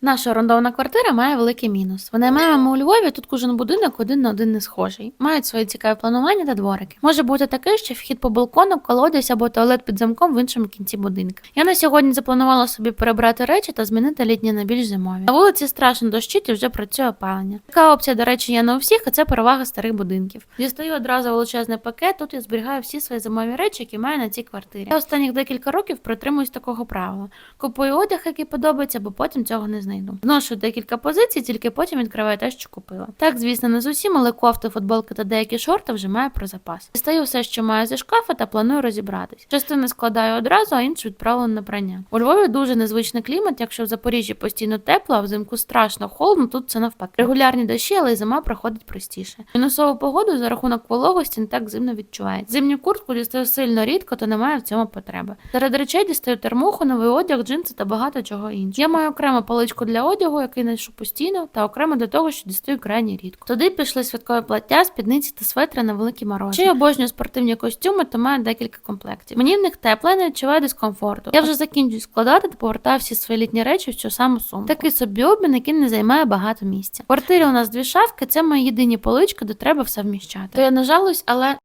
Наша орендована квартира має великий мінус. Винаймаємо у Львові, тут кожен будинок один на один не схожий. Мають свої цікаві планування та дворики. Може бути таке, що вхід по балкону, колодязь або туалет під замком в іншому кінці будинка. Я на сьогодні запланувала собі перебрати речі та змінити літні на більш зимові. На вулиці страшно дощить і вже працює опалення. Така опція, до речі, є не у всіх, а це перевага старих будинків. Дістаю одразу величезний пакет. Тут я зберігаю всі свої зимові речі, які маю на цій квартирі. Я останніх декілька років притримуюсь такого правила. Купую одяг, який подобається, бо потім цього не знайду. Зношу декілька позицій, тільки потім відкриваю те, що купила. Так, звісно, не з усім, але кофти, футболки та деякі шорти вже маю про запас. Дістаю все, що маю зі шкафа, та планую розібратись. Частину складаю одразу, а іншу відправлю на прання. У Львові дуже незвичний клімат. Якщо в Запоріжжі постійно тепло, а взимку страшно холодно, тут це навпаки. Регулярні дощі, але й зима проходить простіше. Мінусову погоду за рахунок вологості не так зимно відчувається. Зимню куртку дістаю сильно рідко, то немає в цьому потреби. Серед речей дістаю термуху, новий одяг, джинси та багато чого іншого. Я маю окрему поличку для одягу, який ношу постійно, та окремо для того, що дістаю крайні рідко. Туди пішли святкові плаття, спідниці та светри на великі морози. Ще я обожнюю спортивні костюми, то маю декілька комплектів. Мені в них тепло, я не відчуваю дискомфорту. Я вже закінчую складати та повертаю всі свої літні речі в цю саму сумку. Такий собі обмін, який не займає багато місця. В квартирі у нас дві шафки, це мої єдині полички, де треба все вміщати. То я не жалуюсь, але